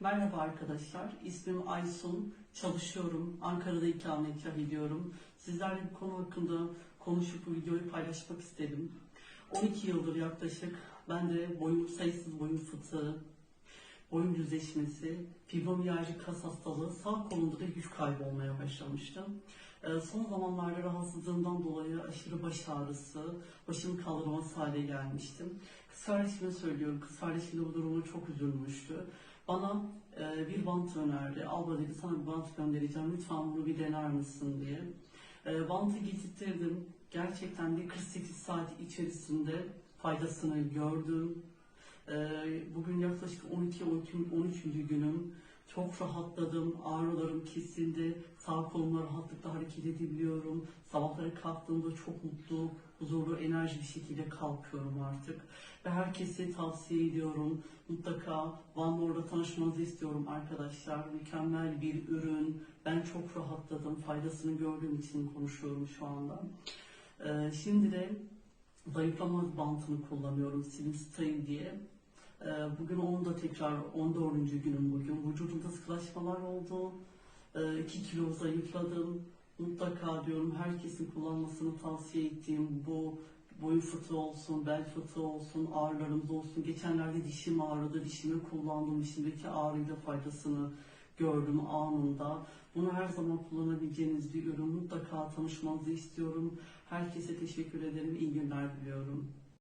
Merhaba arkadaşlar, ismim Aysun, çalışıyorum, Ankara'da ikametgah ediyorum. Sizlerle bir konu hakkında konuşup bu videoyu paylaşmak istedim. 12 yıldır yaklaşık ben de boyun sayısız boyun fıtığı, boyun düzleşmesi, fibromiyalji kas hastalığı, sağ kolumda da güç kaybı olmaya başlamıştım. Ee, Son zamanlarda rahatsızlığımdan dolayı aşırı baş ağrısı, başımı kaldırmaz hale gelmiştim. Kız kardeşime söylüyorum, kız kardeşim de bu duruma çok üzülmüştü. Bana e, bir bant önerdi. Abla dedi sana bir bant göndereceğim. Lütfen bunu bir dener misin diye. E, bantı getirttirdim. Gerçekten de 48 saat içerisinde faydasını gördüm. E, bugün yaklaşık 12 13. günüm. Çok rahatladım. Ağrılarım kesildi. Sağ kolumla rahatlıkla hareket edebiliyorum. Sabahları kalktığımda çok mutlu, huzurlu, enerji bir şekilde kalkıyorum artık. Ve herkese tavsiye ediyorum. Mutlaka Van tanışmanızı istiyorum arkadaşlar. Mükemmel bir ürün. Ben çok rahatladım. Faydasını gördüğüm için konuşuyorum şu anda. Ee, şimdi de zayıflama bantını kullanıyorum. Slim Style diye. Ee, Bugün onu da tekrar 14. günüm bugün. Vücudumda sıkılaşmalar oldu. 2 kilo zayıfladım. Mutlaka diyorum herkesin kullanmasını tavsiye ettiğim bu boyun fıtığı olsun, bel fıtığı olsun, ağrılarımız olsun. Geçenlerde dişim ağrıdı, dişimi kullandım, dişimdeki ağrıyla faydasını gördüm anında. Bunu her zaman kullanabileceğiniz bir ürün. Mutlaka tanışmanızı istiyorum. Herkese teşekkür ederim. İyi günler diliyorum.